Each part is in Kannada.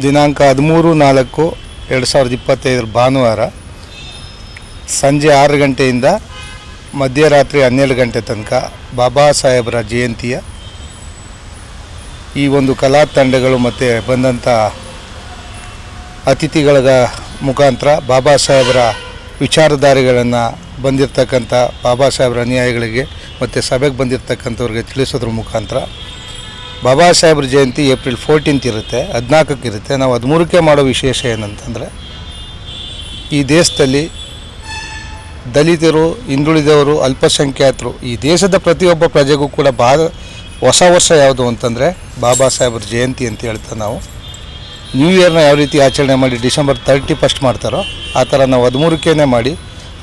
ದಿನಾಂಕ ಹದಿಮೂರು ನಾಲ್ಕು ಎರಡು ಸಾವಿರದ ಇಪ್ಪತ್ತೈದರ ಭಾನುವಾರ ಸಂಜೆ ಆರು ಗಂಟೆಯಿಂದ ಮಧ್ಯರಾತ್ರಿ ಹನ್ನೆರಡು ಗಂಟೆ ತನಕ ಬಾಬಾ ಸಾಹೇಬರ ಜಯಂತಿಯ ಈ ಒಂದು ಕಲಾ ತಂಡಗಳು ಮತ್ತು ಬಂದಂಥ ಅತಿಥಿಗಳ ಮುಖಾಂತರ ಬಾಬಾ ಸಾಹೇಬರ ವಿಚಾರಧಾರೆಗಳನ್ನು ಬಂದಿರತಕ್ಕಂಥ ಬಾಬಾ ಸಾಹೇಬರ ಅನುಯಾಯಿಗಳಿಗೆ ಮತ್ತು ಸಭೆಗೆ ಬಂದಿರತಕ್ಕಂಥವ್ರಿಗೆ ತಿಳಿಸೋದ್ರ ಮುಖಾಂತರ ಬಾಬಾ ಸಾಹೇಬ್ರ ಜಯಂತಿ ಏಪ್ರಿಲ್ ಫೋರ್ಟೀನ್ತ್ ಇರುತ್ತೆ, ಹದಿನಾಲ್ಕಕ್ಕೆ ಇರುತ್ತೆ. ನಾವು ಹದಿಮೂರಕ್ಕೆ ಮಾಡೋ ವಿಶೇಷ ಏನಂತಂದರೆ, ಈ ದೇಶದಲ್ಲಿ ದಲಿತರು, ಹಿಂದುಳಿದವರು, ಅಲ್ಪಸಂಖ್ಯಾತರು, ಈ ದೇಶದ ಪ್ರತಿಯೊಬ್ಬ ಪ್ರಜೆಗೂ ಕೂಡ ಬಾ ಹೊಸ ವರ್ಷ ಯಾವುದು ಅಂತಂದರೆ ಬಾಬಾ ಸಾಹೇಬ್ರ ಜಯಂತಿ ಅಂತ ಹೇಳ್ತಾ ನಾವು. ನ್ಯೂ ಇಯರ್ನ ಯಾವ ರೀತಿ ಆಚರಣೆ ಮಾಡಿ ಡಿಸೆಂಬರ್ ತರ್ಟಿ ಫಸ್ಟ್ ಮಾಡ್ತಾರೋ, ಆ ಥರ ನಾವು ಹದಿಮೂರಕ್ಕೇ ಮಾಡಿ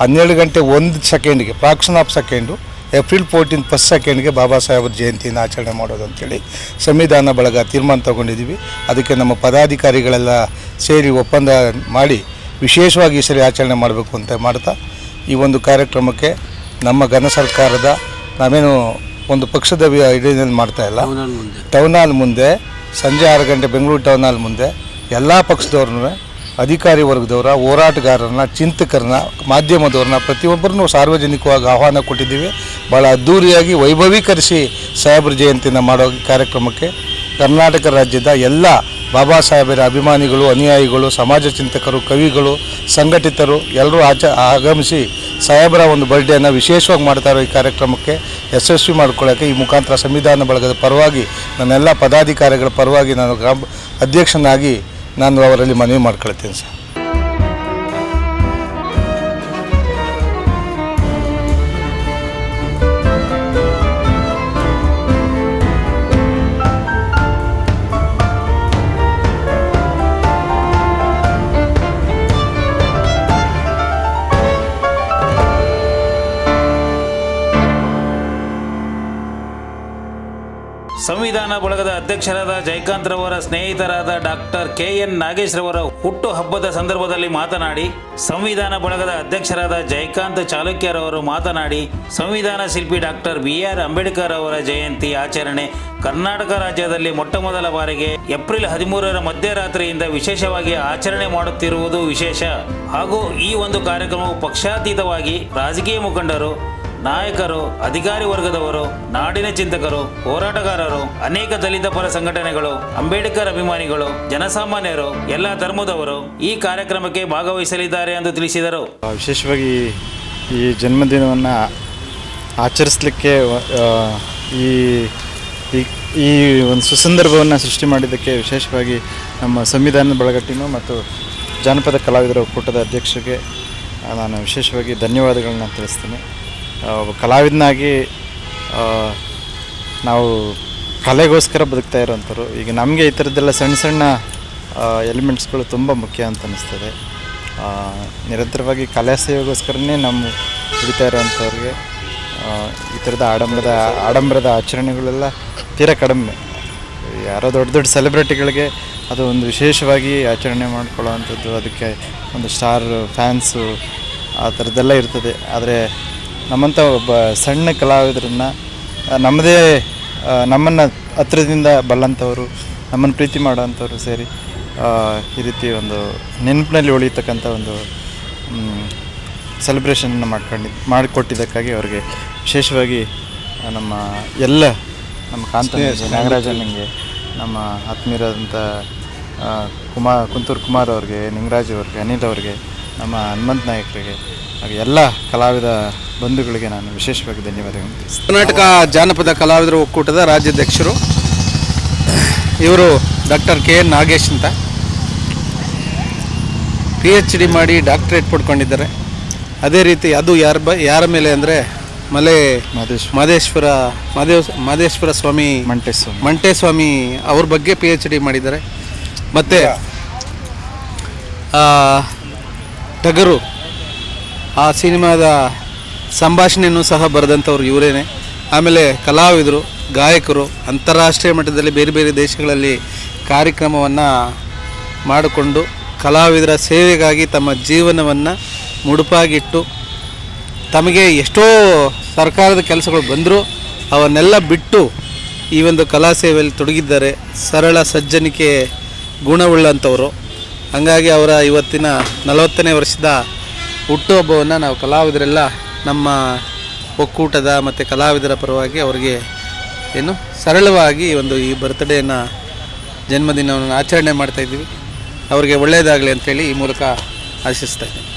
ಹನ್ನೆರಡು ಗಂಟೆ ಒಂದು ಸೆಕೆಂಡಿಗೆ fraction of second April fourteen first ಸೆಕೆಂಡ್ಗೆ Baba ಸಾಹೇಬ್ರ ಜಯಂತಿಯನ್ನು ಆಚರಣೆ ಮಾಡೋದು ಅಂತೇಳಿ ಸಂವಿಧಾನ ಬಳಗ ತೀರ್ಮಾನ ತಗೊಂಡಿದ್ದೀವಿ. ಅದಕ್ಕೆ ನಮ್ಮ ಪದಾಧಿಕಾರಿಗಳೆಲ್ಲ ಸೇರಿ ಒಪ್ಪಂದ ಮಾಡಿ ವಿಶೇಷವಾಗಿ ಈ ಸರಿ ಆಚರಣೆ ಮಾಡಬೇಕು ಅಂತ ಮಾಡ್ತಾ ಈ ಒಂದು ಕಾರ್ಯಕ್ರಮಕ್ಕೆ ನಮ್ಮ ಘನ ಸರ್ಕಾರದ ನಾವೇನು ಒಂದು ಪಕ್ಷದ ಇಡೀನಲ್ಲಿ ಮಾಡ್ತಾ ಇಲ್ಲ. ಟೌನ್ ಹಾಲ್ ಮುಂದೆ ಸಂಜೆ ಆರು ಗಂಟೆ ಬೆಂಗಳೂರು ಟೌನ್ ಹಾಲ್ ಮುಂದೆ ಎಲ್ಲ ಪಕ್ಷದವ್ರನ್ನೂ ಅಧಿಕಾರಿ ವರ್ಗದವರ ಹೋರಾಟಗಾರರನ್ನ ಚಿಂತಕರನ್ನ ಮಾಧ್ಯಮದವ್ರನ್ನ ಪ್ರತಿಯೊಬ್ಬರನ್ನು ಸಾರ್ವಜನಿಕವಾಗಿ ಆಹ್ವಾನ ಕೊಟ್ಟಿದ್ದೀವಿ. ಭಾಳ ಅದ್ಧೂರಿಯಾಗಿ ವೈಭವೀಕರಿಸಿ ಸಾಹೇಬ್ರ ಜಯಂತಿನ ಮಾಡೋ ಕಾರ್ಯಕ್ರಮಕ್ಕೆ ಕರ್ನಾಟಕ ರಾಜ್ಯದ ಎಲ್ಲ ಬಾಬಾ ಸಾಹೇಬರ ಅಭಿಮಾನಿಗಳು, ಅನುಯಾಯಿಗಳು, ಸಮಾಜ ಚಿಂತಕರು, ಕವಿಗಳು, ಸಂಘಟಿತರು ಎಲ್ಲರೂ ಆಚ, ಆಗಮಿಸಿ ಸಾಹೇಬರ ಒಂದು ಬರ್ಡೇನ ವಿಶೇಷವಾಗಿ ಮಾಡ್ತಾ ಇರೋ ಈ ಕಾರ್ಯಕ್ರಮಕ್ಕೆ ಯಶಸ್ವಿ ಮಾಡ್ಕೊಳ್ಳೋಕ್ಕೆ ಈ ಮುಖಾಂತರ ಸಂವಿಧಾನ ಬಳಗದ ಪರವಾಗಿ ನನ್ನೆಲ್ಲ ಪದಾಧಿಕಾರಿಗಳ ಪರವಾಗಿ ನಾನು ಅಧ್ಯಕ್ಷನಾಗಿ ನಾನು ಅವರಲ್ಲಿ ಮನವಿ ಮಾಡ್ಕೊಳ್ತೀನಿ ಸರ್. ಸಂವಿಧಾನ ಬಳಗದ ಅಧ್ಯಕ್ಷರಾದ ಜಯಕಾಂತ್ ರವರ ಸ್ನೇಹಿತರಾದ ಡಾಕ್ಟರ್ ಕೆ ಎನ್ ನಾಗೇಶ್ ರವರ ಹುಟ್ಟು ಹಬ್ಬದ ಸಂದರ್ಭದಲ್ಲಿ ಮಾತನಾಡಿ, ಸಂವಿಧಾನ ಬಳಗದ ಅಧ್ಯಕ್ಷರಾದ ಜಯಕಾಂತ್ ಚಾಲುಕ್ಯರವರು ಮಾತನಾಡಿ, ಸಂವಿಧಾನ ಶಿಲ್ಪಿ ಡಾಕ್ಟರ್ ಬಿ ಆರ್ ಅಂಬೇಡ್ಕರ್ ಅವರ ಜಯಂತಿ ಆಚರಣೆ ಕರ್ನಾಟಕ ರಾಜ್ಯದಲ್ಲಿ ಮೊಟ್ಟ ಮೊದಲ ಬಾರಿಗೆ ಏಪ್ರಿಲ್ ಹದಿಮೂರರ ಮಧ್ಯರಾತ್ರಿಯಿಂದ ವಿಶೇಷವಾಗಿ ಆಚರಣೆ ಮಾಡುತ್ತಿರುವುದು ವಿಶೇಷ. ಹಾಗೂ ಈ ಒಂದು ಕಾರ್ಯಕ್ರಮವು ಪಕ್ಷಾತೀತವಾಗಿ ರಾಜಕೀಯ ಮುಖಂಡರು ನಾಯಕರು, ಅಧಿಕಾರಿ ವರ್ಗದವರು, ನಾಡಿನ ಚಿಂತಕರು, ಹೋರಾಟಗಾರರು, ಅನೇಕ ದಲಿತ ಪರ ಸಂಘಟನೆಗಳು, ಅಂಬೇಡ್ಕರ್ ಅಭಿಮಾನಿಗಳು, ಜನಸಾಮಾನ್ಯರು, ಎಲ್ಲ ಧರ್ಮದವರು ಈ ಕಾರ್ಯಕ್ರಮಕ್ಕೆ ಭಾಗವಹಿಸಲಿದ್ದಾರೆ ಎಂದು ತಿಳಿಸಿದರು. ವಿಶೇಷವಾಗಿ ಈ ಜನ್ಮದಿನವನ್ನು ಆಚರಿಸಲಿಕ್ಕೆ ಈ, ಈ- ಒಂದು ಸುಸಂದರ್ಭವನ್ನು ಸೃಷ್ಟಿ ಮಾಡಿದ್ದಕ್ಕೆ ವಿಶೇಷವಾಗಿ ನಮ್ಮ ಸಂವಿಧಾನದ ಬಳಗಟ್ಟಿನ ಮತ್ತು ಜಾನಪದ ಕಲಾವಿದರ ಒಕ್ಕೂಟದ ಅಧ್ಯಕ್ಷರಿಗೆ ನಾನು ವಿಶೇಷವಾಗಿ ಧನ್ಯವಾದಗಳನ್ನ ತಿಳಿಸ್ತೀನಿ. ಕಲಾವಿದನಾಗಿ ನಾವು ಕಲೆಗೋಸ್ಕರ ಬದುಕ್ತಾ ಇರೋಂಥವ್ರು. ಈಗ ನಮಗೆ ಈ ಥರದ್ದೆಲ್ಲ ಸಣ್ಣ ಸಣ್ಣ ಎಲಿಮೆಂಟ್ಸ್ಗಳು ತುಂಬ ಮುಖ್ಯ ಅಂತ ಅನ್ನಿಸ್ತದೆ ನಿರಂತರವಾಗಿ ಕಲೆ ಸೇವೆಗೋಸ್ಕರನೇ ನಮ್ಮ ದುಡಿತಾ ಇರೋವಂಥವ್ರಿಗೆ ಈ ಥರದ ಆಡಂಬರದ ಆಡಂಬರದ ಆಚರಣೆಗಳೆಲ್ಲ ತೀರಾ ಕಡಿಮೆ. ಯಾರೋ ದೊಡ್ಡ ದೊಡ್ಡ ಸೆಲೆಬ್ರಿಟಿಗಳಿಗೆ ಅದು ಒಂದು ವಿಶೇಷವಾಗಿ ಆಚರಣೆ ಮಾಡ್ಕೊಳ್ಳೋವಂಥದ್ದು ಅದಕ್ಕೆ ಒಂದು ಸ್ಟಾರ್ ಫ್ಯಾನ್ಸು ಆ ಥರದ್ದೆಲ್ಲ ಇರ್ತದೆ. ಆದರೆ ನಮ್ಮಂಥ ಒಬ್ಬ ಸಣ್ಣ ಕಲಾವಿದರನ್ನು ನಮ್ಮದೇ ನಮ್ಮನ್ನು ಹತ್ರದಿಂದ ಬಲ್ಲಂಥವರು ನಮ್ಮನ್ನು ಪ್ರೀತಿ ಮಾಡೋವಂಥವ್ರು ಸೇರಿ ಈ ರೀತಿ ಒಂದು ನೆನಪಿನಲ್ಲಿ ಉಳಿಯತಕ್ಕಂಥ ಒಂದು ಸೆಲೆಬ್ರೇಷನ್ನ ಮಾಡ್ಕೊಂಡಿದ್ದು ಮಾಡಿಕೊಟ್ಟಿದ್ದಕ್ಕಾಗಿ ಅವರಿಗೆ ವಿಶೇಷವಾಗಿ ನಮ್ಮ ಎಲ್ಲ ನಮ್ಮ ಕಾಂತ ನಾಗರಾಜನಿಗೆ ನಮ್ಮ ಆತ್ಮೀಯರಾದಂಥ ಕುಮಾರ್ ಕುಂತೂರು ಕುಮಾರ್ ಅವ್ರಿಗೆ ನಿಂಗರಾಜ್ ಅವ್ರಿಗೆ ಅನಿಲ್ ಅವ್ರಿಗೆ ನಮ್ಮ ಹನುಮಂತ ನಾಯಕರಿಗೆ ಹಾಗೆ ಎಲ್ಲ ಕಲಾವಿದ ಬಂಧುಗಳಿಗೆ ನಾನು ವಿಶೇಷವಾಗಿ ಧನ್ಯವಾದಗಳನ್ನು ತಿಳಿಸ್ತೀನಿ. ಕರ್ನಾಟಕ ಜಾನಪದ ಕಲಾವಿದರ ಒಕ್ಕೂಟದ ರಾಜ್ಯಾಧ್ಯಕ್ಷರು ಇವರು ಡಾಕ್ಟರ್ ಕೆ ಎನ್ ನಾಗೇಶ್ ಅಂತ. ಪಿ ಎಚ್ ಡಿ ಮಾಡಿ ಡಾಕ್ಟ್ರೇಟ್ ಪಡ್ಕೊಂಡಿದ್ದಾರೆ. ಅದೇ ರೀತಿ ಅದು ಯಾರ ಬ ಯಾರ ಮೇಲೆ ಅಂದರೆ ಮಲೆ ಮಹದೇಶ್ ಮಾದೇಶ್ವರ ಮಹದೇವ್ ಮಾದೇಶ್ವರ ಸ್ವಾಮಿ ಮಂಟೇಸ್ವಾಮಿ. ಮಂಟೇಸ್ವಾಮಿ ಅವ್ರ ಬಗ್ಗೆ ಪಿ ಎಚ್ ಡಿ ಮಾಡಿದ್ದಾರೆ. ಮತ್ತು ಟಗರು ಆ ಸಿನಿಮಾದ ಸಂಭಾಷಣೆಯನ್ನು ಸಹ ಬರೆದಂಥವ್ರು ಇವರೇನೆ. ಆಮೇಲೆ ಕಲಾವಿದರು, ಗಾಯಕರು, ಅಂತಾರಾಷ್ಟ್ರೀಯ ಮಟ್ಟದಲ್ಲಿ ಬೇರೆ ಬೇರೆ ದೇಶಗಳಲ್ಲಿ ಕಾರ್ಯಕ್ರಮವನ್ನು ಮಾಡಿಕೊಂಡು ಕಲಾವಿದರ ಸೇವೆಗಾಗಿ ತಮ್ಮ ಜೀವನವನ್ನು ಮುಡುಪಾಗಿಟ್ಟು ತಮಗೆ ಎಷ್ಟೋ ಸರ್ಕಾರದ ಕೆಲಸಗಳು ಬಂದರೂ ಅವನ್ನೆಲ್ಲ ಬಿಟ್ಟು ಈ ಒಂದು ಕಲಾ ಸೇವೆಯಲ್ಲಿ ತೊಡಗಿದ್ದಾರೆ. ಸರಳ ಸಜ್ಜನಿಕೆ ಗುಣವುಳ್ಳಂಥವರು. ಹಾಗಾಗಿ ಅವರ ಇವತ್ತಿನ ನಲವತ್ತನೇ ವರ್ಷದ ಹುಟ್ಟುಹಬ್ಬವನ್ನು ನಾವು ಕಲಾವಿದರೆಲ್ಲ ನಮ್ಮ ಒಕ್ಕೂಟದ ಮತ್ತು ಕಲಾವಿದರ ಪರವಾಗಿ ಅವರಿಗೆ ಏನು ಸರಳವಾಗಿ ಒಂದು ಈ ಬರ್ತ್ಡೇನ ಜನ್ಮದಿನವನ್ನು ಆಚರಣೆ ಮಾಡ್ತಾಯಿದ್ದೀವಿ ಅವರಿಗೆ ಒಳ್ಳೆಯದಾಗಲಿ ಅಂತೇಳಿ ಈ ಮೂಲಕ ಆಶಿಸ್ತಾ ಇದ್ದೀನಿ.